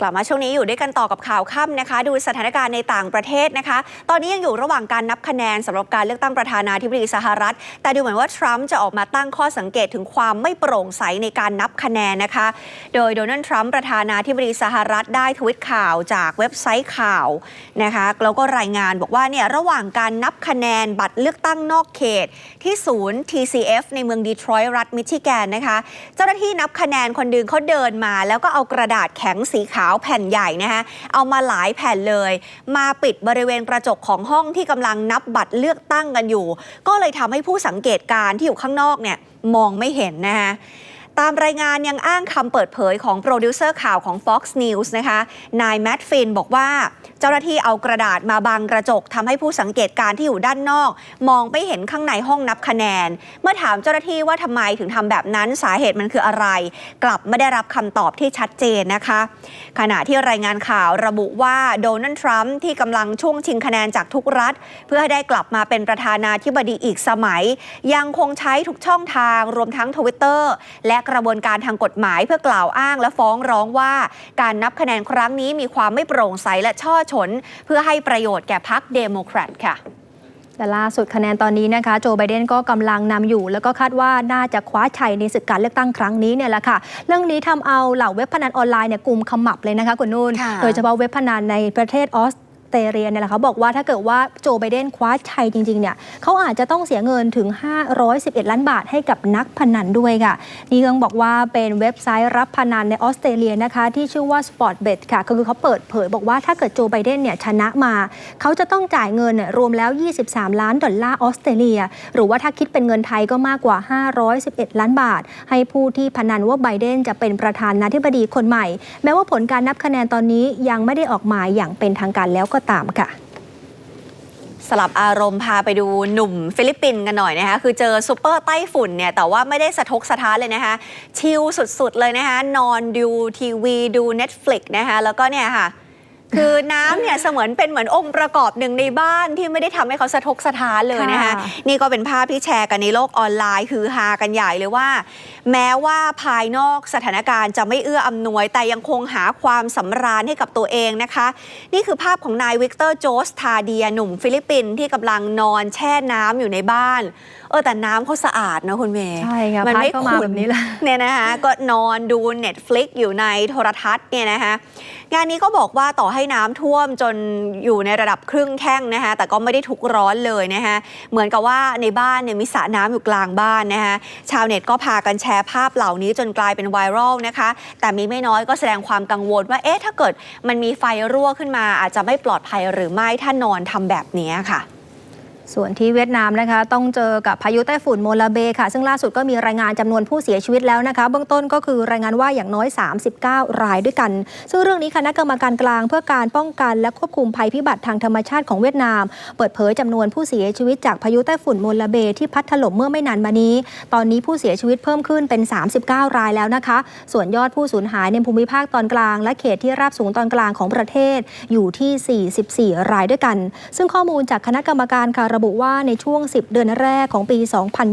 กลับมาช่วงนี้อยู่ด้วยกันต่อกับข่าวค่ำนะคะ ดูสถานการณ์ในต่างประเทศนะคะ ตอนนี้ยังอยู่ระหว่างการนับคะแนนสำหรับการเลือกตั้งประธานาธิบดีสหรัฐ แต่ดูเหมือนว่าทรัมป์จะออกมาตั้งข้อสังเกตถึงความไม่โปร่งใสในการนับคะแนนนะคะ โดยโดนัลด์ทรัมป์ประธานาธิบดีสหรัฐได้ทวิตข่าวจากเว็บไซต์ข่าวนะคะแล้วก็รายงานบอกว่าเนี่ยระหว่างการนับคะแนนบัตรเลือกตั้งนอกเขต ที่ศูนย์ TCF ในเมืองดีทรอยต์รัฐมิชิแกนนะคะ เจ้าหน้าที่นับคะแนนคนดึงเขาเดินมา แล้วก็เอากระดาษแข็งสีขาวแผ่นใหญ่นะคะเอามาหลายแผ่นเลย มาปิดบริเวณกระจกของห้องที่กำลังนับบัตรเลือกตั้งกันอยู่ ก็เลยทำให้ผู้สังเกตการณ์ที่อยู่ข้างนอกเนี่ยมองไม่เห็นนะคะ ตามรายงานยังอ้างคำเปิดเผยของโปรดิวเซอร์ข่าวของ Fox News นะคะ นายแมดฟินบอกว่าเจ้าหน้าที่เอากระดาษมาบังกระจกทำให้ผู้สังเกตการณ์ที่อยู่ด้านนอก มองไม่เห็นข้างในห้องนับคะแนน เมื่อถามเจ้าหน้าที่ว่าทำไมถึงทำแบบนั้นสาเหตุมันคืออะไร กลับไม่ได้รับคำตอบที่ชัดเจนนะคะ ขณะที่รายงานข่าวระบุว่าโดนัลด์ทรัมป์ที่กำลังช่วงชิงคะแนนจากทุกรัฐ เพื่อให้ได้กลับมาเป็นประธานาธิบดีอีกสมัย ยังคงใช้ทุกช่องทางรวมทั้งทวิตเตอร์และกระบวนการทางกฎหมายเพื่อกล่าวอ้างและฟ้องร้องว่า การนับคะแนนครั้งนี้มีความไม่โปร่งใสและช่อฉน เพื่อให้ประโยชน์แก่พรรคเดโมแครตค่ะแต่ล่าสุดคะแนนตอนนี้นะคะ โจไบเดนก็กำลังนำอยู่ แล้วก็คาดว่าน่าจะคว้าชัยในศึกการเลือกตั้งครั้งนี้เนี่ยแหละค่ะ เรื่องนี้ทำเอาเหล่าเว็บพนันออนไลน์เนี่ยกลุ่มขมับเลยนะคะคุณนุ่นค่ะโดยเฉพาะเว็บพนันในประเทศออส เตรเลียเนี่ยแหละเขาบอกว่าถ้าเกิดว่าโจไบเดนคว้าชัยจริงๆเนี่ยเขาอาจจะต้องเสียเงินถึง 511 ล้านบาทให้กับนักพนันด้วยค่ะ นี่ต้องบอกว่าเป็นเว็บไซต์รับพนันในออสเตรเลียนะคะ ที่ชื่อว่า Sportbet ค่ะก็คือเขาเปิดเผยบอกว่าถ้าเกิดโจไบเดนเนี่ยชนะมา เขาจะต้องจ่ายเงินรวมแล้ว 23 ล้านดอลลาร์ออสเตรเลีย หรือว่าถ้าคิดเป็นเงินไทยก็มากกว่า 511 ล้านบาท ให้ผู้ที่พนันว่าไบเดนจะเป็นประธานาธิบดีคนใหม่ แม้ว่าผลการนับคะแนนตอนนี้ยังไม่ได้ออกมาอย่างเป็นทางการแล้วก็ตามค่ะสลับอารมณ์พาไปดูหนุ่มฟิลิปปินส์กันหน่อยนะคะคือเจอซูเปอร์ไต้ฝุ่นเนี่ยแต่ว่าไม่ได้สะทกสะท้านเลยนะคะชิลสุดๆเลยนะคะนอนดูทีวีดู Netflix นะคะแล้วก็เนี่ยค่ะ คือน้ำเนี่ยเสมือนเป็นเหมือนองค์ประกอบหนึ่งในบ้านที่ไม่ได้ทำให้เขาสะทกสะท้านเลยนะคะ ค่ะ นี่ก็เป็นภาพที่แชร์กันในโลกออนไลน์คือฮากันใหญ่เลยว่า แม้ว่าภายนอกสถานการณ์จะไม่เอื้ออำนวย แต่ยังคงหาความสำราญให้กับตัวเองนะคะ นี่คือภาพของนายวิกเตอร์โจสทาเดียหนุ่มฟิลิปปินส์ที่กำลังนอนแช่น้ำอยู่ในบ้าน เออแต่น้ำเขาสะอาดนะคุณเมย์ ใช่ค่ะมันพัดไม่เข้ามาขุ่แบบนี้แหละ เนี่ยนะคะก็นอนดู Netflix อยู่ในโทรทัศน์เนี่ยนะคะงานนี้ก็บอกว่าต่อให้ให้น้ำท่วมจนอยู่ในระดับครึ่งแข้งนะคะแต่ก็ไม่ได้ทุกร้อนเลยนะคะเหมือนกับว่าในบ้านเนี่ยมีสระน้ำอยู่กลางบ้านนะคะชาวเน็ตก็พากันแชร์ภาพเหล่านี้จนกลายเป็นไวรัลนะคะ แต่มีไม่น้อยก็แสดงความกังวลว่าเอ๊ะถ้าเกิดมันมีไฟรั่วขึ้นมาอาจจะไม่ปลอดภัยหรือไม่ถ้านอนทำแบบนี้ค่ะ ส่วนที่เวียดนามนะคะ ต้องเจอกับพายุไต้ฝุ่นโมลาเบค่ะ ซึ่งล่าสุดก็มีรายงานจำนวนผู้เสียชีวิตแล้วนะคะ เบื้องต้นก็คือรายงานว่าอย่างน้อย 39 รายด้วยกัน ซึ่งเรื่องนี้คณะกรรมการกลางเพื่อการป้องกันและควบคุมภัยพิบัติทางธรรมชาติของเวียดนาม เปิดเผยจำนวนผู้เสียชีวิตจากพายุไต้ฝุ่นโมลาเบที่พัดถล่มเมื่อไม่นานมานี้ ตอนนี้ผู้เสียชีวิตเพิ่มขึ้นเป็น 39 รายแล้วนะคะ ส่วนยอดผู้สูญหายในภูมิภาคตอนกลาง และเขตที่ราบสูงตอนกลางของประเทศอยู่ที่ 44 รายด้วยกัน ซึ่งข้อมูลจากคณะกรรมการค่ะระบุว่าในช่วง 10 เดือนแรกของปี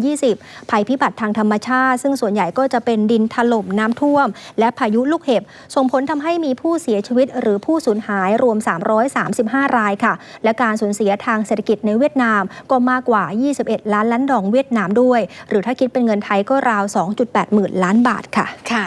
2020 ภัยพิบัติทางธรรมชาติ ซึ่งส่วนใหญ่ก็จะเป็นดินถล่มน้ำท่วม และพายุลูกเห็บ ส่งผลทำให้มีผู้เสียชีวิต หรือผู้สูญหายรวม 335 รายค่ะ และการสูญเสียทางเศรษฐกิจในเวียดนามก็มากกว่า 21 ล้านล้านดองเวียดนามด้วย หรือถ้าคิดเป็นเงินไทยก็ราว 2.8 หมื่นล้านบาทค่ะค่ะ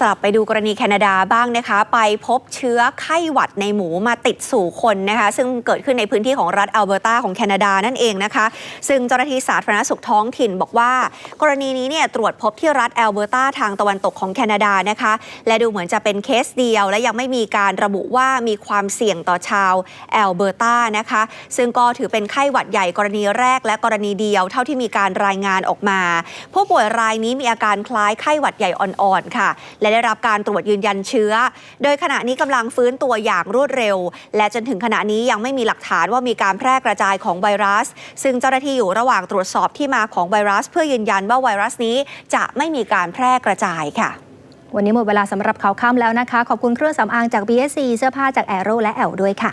สลับไปดูกรณีแคนาดาบ้างนะคะ ไปพบเชื้อไข้หวัดในหมูมาติดสู่คนนะคะ ซึ่งเกิดขึ้นในพื้นที่ของรัฐอัลเบอร์ตาของแคนาดานั่นเองนะคะ ซึ่งเจ้าหน้าที่สาธารณสุขท้องถิ่นบอกว่า กรณีนี้เนี่ยตรวจพบที่รัฐอัลเบอร์ตาทางตะวันตกของแคนาดานะคะ และดูเหมือนจะเป็นเคสเดียว และยังไม่มีการระบุว่ามีความเสี่ยงต่อชาวแอลเบอร์ตานะคะ ซึ่งก็ถือเป็นไข้หวัดใหญ่กรณีแรก และกรณีเดียว เท่าที่มีการรายงานออกมาผู้ป่วยรายนี้มีอาการคล้ายไข้หวัดใหญ่อ่อนๆค่ะและได้รับการตรวจยืนยันเชื้อ โดยขณะนี้กำลังฟื้นตัวอย่างรวดเร็ว และจนถึงขณะนี้ยังไม่มีหลักฐานว่ามีการแพร่กระจายของไวรัส ซึ่งเจ้าหน้าที่อยู่ระหว่างตรวจสอบที่มาของไวรัส เพื่อยืนยันว่าไวรัสนี้จะไม่มีการแพร่กระจายค่ะวันนี้หมดเวลาสำหรับข่าวค่ำแล้วนะคะ ขอบคุณเครื่องสำอางจาก BSC เสื้อผ้าจากแอโรและแอลด้วยค่ะ